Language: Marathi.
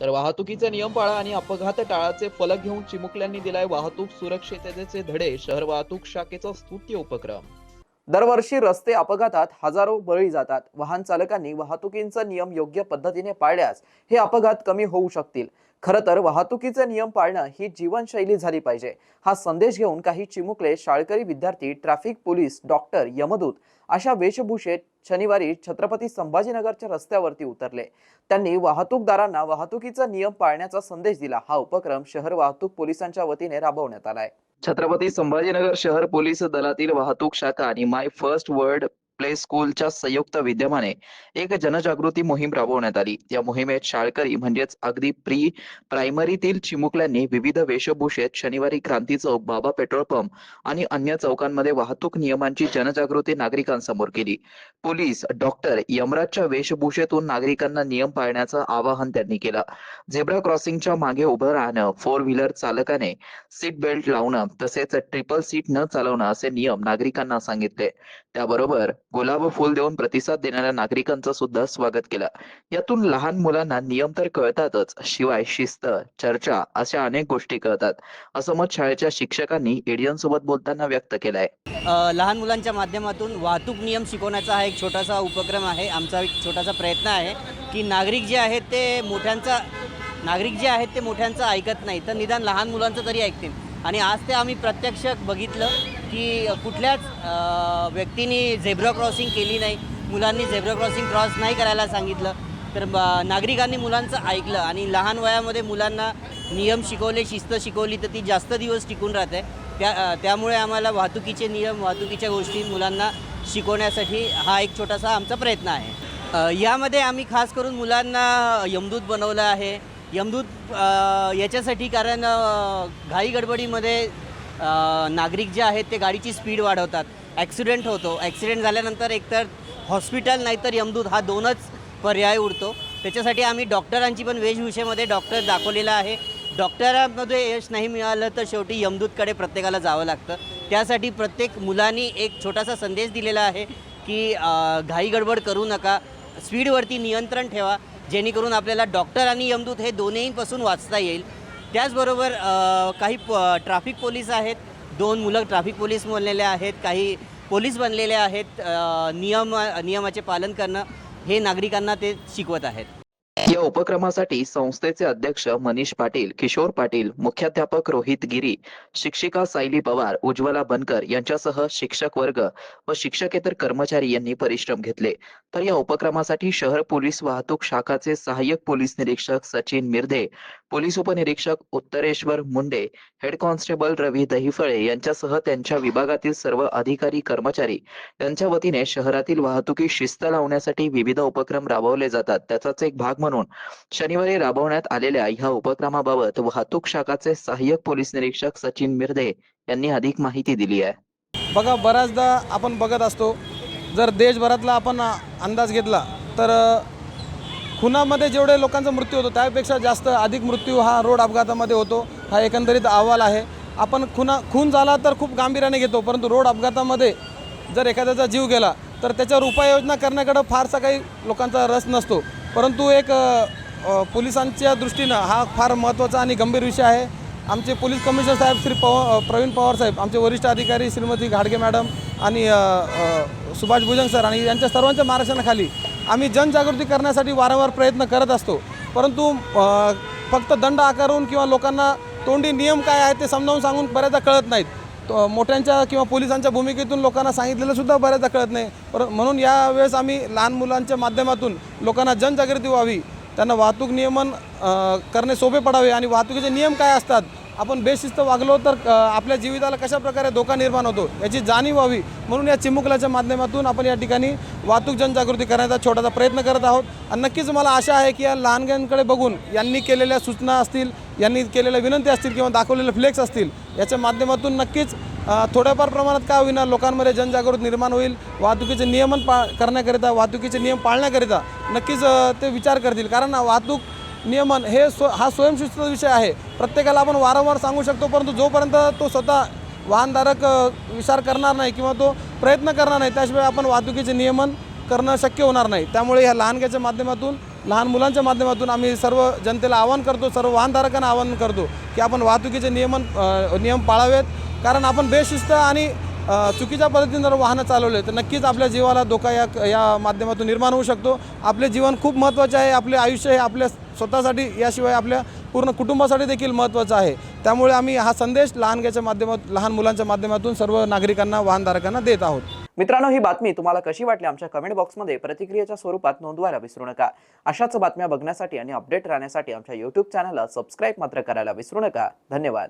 तर वाहतुकीचे नियम पाळा आणि अपघात टाळाचे फलक घेऊन चिमुकल्यांनी दिलाय वाहतूक सुरक्षिततेचे धडे शहर वाहतूक शाखेचा स्तुत्य उपक्रम. दरवर्षी रस्ते अपघातात हजारो बळी जातात. वाहन चालकांनी वाहतुकीचा नियम योग्य पद्धतीने पाळल्यास हे अपघात कमी होऊ शकतील. खरं तर वाहतुकीचे नियम पाळणं ही जीवनशैली झाली पाहिजे. हा संदेश घेऊन काही चिमुकले शाळकरी विद्यार्थी ट्रॅफिक पोलीस डॉक्टर यमदूत अशा वेशभूषेत शनिवारी छत्रपती संभाजीनगरच्या रस्त्यावरती उतरले. त्यांनी वाहतूकदारांना वाहतुकीचा नियम पाळण्याचा संदेश दिला. हा उपक्रम शहर वाहतूक पोलिसांच्या वतीने राबवण्यात आलाय. छत्रपती संभाजीनगर शहर पोलीस दलातील वाहतूक शाखा आणि माय फर्स्ट वर्ल्ड प्ले स्कूलच्या संयुक्त विद्यमाने एक जनजागृती मोहीम राबवण्यात आली. या मोहिमेत शाळकरी म्हणजेच अगदी प्री प्रायमरीतील चिमुकल्यांनी विविध वेशभूषेत शनिवारी क्रांती चौक बाबा पेट्रोल पंप आणि अन्य चौकांमध्ये वाहतूक नियमांची जनजागृती नागरिकांसमोर केली. पोलीस डॉक्टर यमराजच्या वेशभूषेतून नागरिकांना नियम पाळण्याचं आवाहन त्यांनी केलं. झेब्रा क्रॉसिंगच्या मागे उभं राहणं फोर व्हीलर चालकाने सीट बेल्ट लावणं तसेच ट्रिपल सीट न चालवणं असे नियम नागरिकांना सांगितले. त्याबरोबर गुलाब फुल देऊन प्रतिसाद देणाऱ्या नागरिकांचं सुद्धा स्वागत केलं. यातून लहान मुलांना नियम तर कळतातच शिवाय शिस्त चर्चा अशा अनेक गोष्टी कळतात असं मत शाळेच्या शिक्षकांनी एडियन सोबत बोलताना व्यक्त केलंय. लहान मुलांच्या माध्यमातून वाहतूक नियम शिकवण्याचा हा एक छोटासा उपक्रम आहे आमचा एक छोटासा प्रयत्न आहे की नागरिक जे आहेत ते मोठ्यांचा नागरिक जे आहेत ते मोठ्यांचं ऐकत नाही तर निदान लहान मुलांचं तरी ऐकतील. आणि आज ते आम्ही प्रत्यक्ष बघितलं की कुठल्याच व्यक्तीनी व्यक्तीने झेब्रा क्रॉसिंग केली नाही मुलांनी झेब्रा क्रॉसिंग क्रॉस नाही करायला सांगितलं. तर नागरिकांनी मुलांचं ऐकलं आणि लहान वयामध्ये मुलांना नियम शिकवले शिस्त शिकवली तर ती जास्त दिवस टिकून राहते. त्या त्यामुळे आम्हाला वाहतुकीचे नियम वाहतुकीच्या गोष्टी मुलांना शिकवण्यासाठी हा एक छोटासा आमचा प्रयत्न आहे. यामध्ये आम्ही खास करून मुलांना यमदूत बनवलं आहे. यमदूत याच्यासाठी कारण घाई गडबडीमध्ये नागरिक जे आहेत ते गाडीची स्पीड वाढवतात. ॲक्सिडेंट होतो. ॲक्सिडेंट झाल्यानंतर एकतर हॉस्पिटल नाहीतर यमदूत हा दोनच पर्याय उरतो. त्याच्यासाठी आम्ही डॉक्टरांची पण वेशभूषेमध्ये डॉक्टर दाखवलेला आहे. डॉक्टरांमध्ये यश नाही मिळालं तर शेवटी यमदूतकडे प्रत्येकाला जावं लागतं. त्यासाठी प्रत्येक मुलांनी एक छोटासा संदेश दिलेला आहे की घाई गडबड करू नका. स्पीडवरती नियंत्रण ठेवा. जेणेकरून आपल्याला डॉक्टर आणि यमदूत हे दोन्हीपासून वाचता येईल. त्याचबरोबर काही प ट्राफिक पोलीस आहेत दोन मुलं ट्राफिक पोलीस बनलेले आहेत काही पोलीस बनलेले आहेत नियम नियमाचे पालन करणं हे नागरिकांना ते शिकवत आहेत. या उपक्रमासाठी संस्थेचे अध्यक्ष मनीष पाटील किशोर पाटील मुख्याध्यापक रोहित गिरी शिक्षिका सायली पवार उज्ज्वला बनकर यांच्यासह शिक्षक वर्ग व शिक्षकेतर कर्मचारी यांनी परिश्रम घेतले. तर या उपक्रमासाठी शहर पोलीस वाहतूक शाखाचे सहाय्यक पोलीस निरीक्षक सचिन मिर्धे पोलीस उपनिरीक्षक उत्तरेश्वर मुंडे हेड कॉन्स्टेबल रवी दहिफळे यांच्यासह त्यांच्या विभागातील सर्व अधिकारी कर्मचारी यांच्या वतीने शहरातील वाहतुकी शिस्त लावण्यासाठी विविध उपक्रम राबवले जातात. त्याचाच एक भाग म्हणून शनिवारी राबवण्यात आलेल्या ह्या उपक्रमाबाबत वाहतूक शाखाचे सहाय्यक पोलीस निरीक्षक सचिन मिर्धे यांनी अधिक माहिती दिली आहे. बघा बऱ्याचदा आपण बघत असतो जर देशभरातला आपण अंदाज घेतला तर खुनामध्ये जेवढे लोकांचा मृत्यू होतो त्यापेक्षा जास्त अधिक मृत्यू हा रोड अपघातामध्ये होतो. हा एकंदरीत अहवाल आहे. आपण खुना खून झाला तर खूप गांभीर्याने घेतो परंतु रोड अपघातामध्ये जर एखाद्याचा जीव गेला तर त्याच्यावर उपाययोजना करण्याकडं फारसा काही लोकांचा रस नसतो. परंतु एक पोलिसांच्या दृष्टीनं हा फार महत्त्वाचा आणि गंभीर विषय आहे. आमचे पोलीस कमिशनर साहेब श्री पव प्रवीण पवार साहेब आमचे वरिष्ठ अधिकारी श्रीमती घाडगे मॅडम आणि सुभाष भुजंग सर आणि यांच्या सर्वांच्या मार्गदर्शनाखाली आम्ही जनजागृती करण्यासाठी वारंवार प्रयत्न करत असतो. परंतु फक्त दंड आकारून किंवा लोकांना तोंडी नियम काय आहेत ते समजावून सांगून बऱ्याचदा कळत नाहीत. तो मोठ्यांच्या किंवा पोलिसांच्या भूमिकेतून लोकांना सांगितलेलं सुद्धा बऱ्याचदा कळत नाही. पर म्हणून यावेळेस आम्ही लहान मुलांच्या माध्यमातून लोकांना जनजागृती व्हावी त्यांना वाहतूक नियमन करणे सोपे पडावे आणि वाहतुकीचे नियम काय असतात आपण बेशिस्त वागलो तर आपल्या जीविताला कशा प्रकारे धोका निर्माण होतो याची जाणीव व्हावी. म्हणून या चिमुकल्याच्या माध्यमातून आपण या ठिकाणी वाहतूक जनजागृती करण्याचा छोटासा प्रयत्न करत आहोत. आणि नक्कीच मला आशा आहे की या लहानग्यांकडे बघून यांनी केलेल्या सूचना असतील यांनी केलेल्या विनंती असतील किंवा दाखवलेले फ्लेक्स असतील याच्या माध्यमातून नक्कीच थोड्याफार प्रमाणात काय होईना लोकांमध्ये जनजागृती निर्माण होईल वाहतुकीचे नियमन पा करण्याकरिता वाहतुकीचे नियम पाळण्याकरिता नक्कीच ते विचार करतील. कारण वाहतूक नियमन हे स्व हा स्वयंशिस्तीचा विषय आहे. प्रत्येकाला आपण वारंवार सांगू शकतो परंतु जोपर्यंत तो स्वतः वाहनधारक विचार करणार नाही किंवा तो प्रयत्न करणार नाही त्याशिवाय आपण वाहतुकीचे नियमन करणं शक्य होणार नाही. त्यामुळे ह्या लहानग्याच्या माध्यमातून लहान मुलांच्या माध्यमातून आम्ही सर्व जनतेला आवाहन करतो सर्व वाहनधारकांना आवाहन करतो की आपण वाहतुकीचे नियमन नियम पाळावेत. कारण आपण बेशिस्त आणि चुकीच्या पद्धतीने जर वाहनं चालवले तर नक्कीच आपल्या जीवाला धोका या या माध्यमातून निर्माण होऊ शकतो. आपले जीवन खूप महत्त्वाचे आहे आपले आयुष्य हे आपल्या स्वतःसाठी याशिवाय आपल्या पूर्ण कुटुंबासाठी देखील महत्त्वाचं आहे. त्यामुळे आम्ही हा संदेश लहानग्याच्या माध्यमात लहान मुलांच्या माध्यमातून सर्व नागरिकांना वाहनधारकांना देत आहोत. मित्रांनो ही बातमी तुम्हाला कशी वाटली आमच्या कमेंट बॉक्समध्ये प्रतिक्रियेच्या स्वरूपात नोंदवायला विसरू नका. अशाच बातम्या बघण्यासाठी आणि अपडेट राहण्यासाठी आमच्या यूट्यूब चॅनलला सबस्क्राईब मात्र करायला विसरू नका. धन्यवाद.